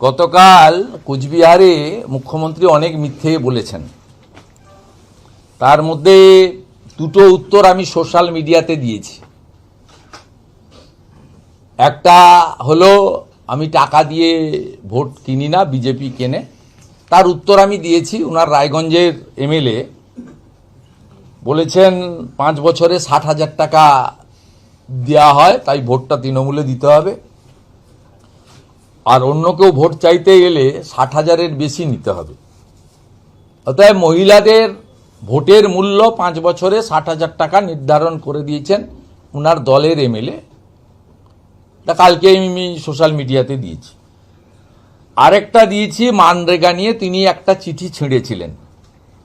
গতকাল কুচবিহারে মুখ্যমন্ত্রী অনেক মিথ্যে বলেছেন। তার মধ্যে দুটো উত্তর আমি সোশ্যাল মিডিয়াতে দিয়েছি। একটা হলো, আমি টাকা দিয়ে ভোট কিনি না, বিজেপি কেনে। তার উত্তর আমি দিয়েছি ওনার রায়গঞ্জের এমএলএ। বলেছেন, পাঁচ বছরে ষাট হাজার টাকা দেওয়া হয়, তাই ভোটটা তৃণমূলে দিতে হবে। আর অন্য কেউ ভোট চাইতে গেলে ষাট হাজারের বেশি নিতে হবে। অতএব মহিলাদের ভোটের মূল্য পাঁচ বছরে ষাট হাজার টাকা নির্ধারণ করে দিয়েছেন ওনার দলের এমএলএ। তা কালকে আমি সোশ্যাল মিডিয়াতে দিয়েছি। আরেকটা দিয়েছি মানরেগা নিয়ে, তিনি একটা চিঠি ছিঁড়েছিলেন।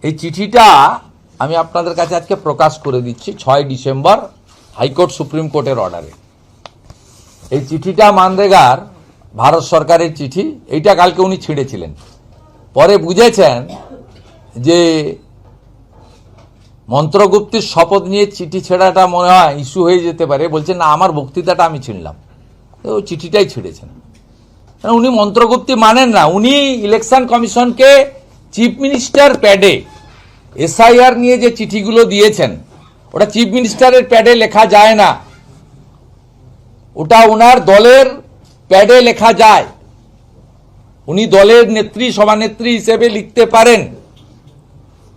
এই চিঠিটা আমি আপনাদের কাছে আজকে প্রকাশ করে দিচ্ছি ছয় ডিসেম্বর হাইকোর্ট সুপ্রিম কোর্টের অর্ডারে। এই চিঠিটা মানরেগার ভারত সরকারের চিঠি, এইটা কালকে উনি ছিঁড়েছিলেন। পরে বুঝেছেন যে মন্ত্রগুপ্তির শপথ নিয়ে চিঠি ছেঁড়াটা মনে হয় ইস্যু হয়ে যেতে পারে। বলছেন না, আমার বক্তৃতাটা আমি ছিঁড়লাম। ওই চিঠিটাই ছিঁড়েছেন। কারণ উনি মন্ত্রগুপ্তি মানেন না। উনি ইলেকশন কমিশনকে চিফ মিনিস্টার প্যাডে এসআইআর নিয়ে যে চিঠিগুলো দিয়েছেন, ওটা চিফ মিনিস্টারের প্যাডে লেখা যায় না। ওটা ওনার দলের প্যাডে লেখা যায়, উনি দলের নেত্রী, সভানেত্রী হিসেবে লিখতে পারেন।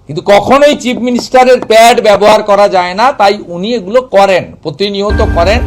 কিন্তু কখনোই চিফ মিনিস্টারের প্যাড ব্যবহার করা যায় না, তাই উনি এগুলো করেন, প্রতিনিয়ত করেন।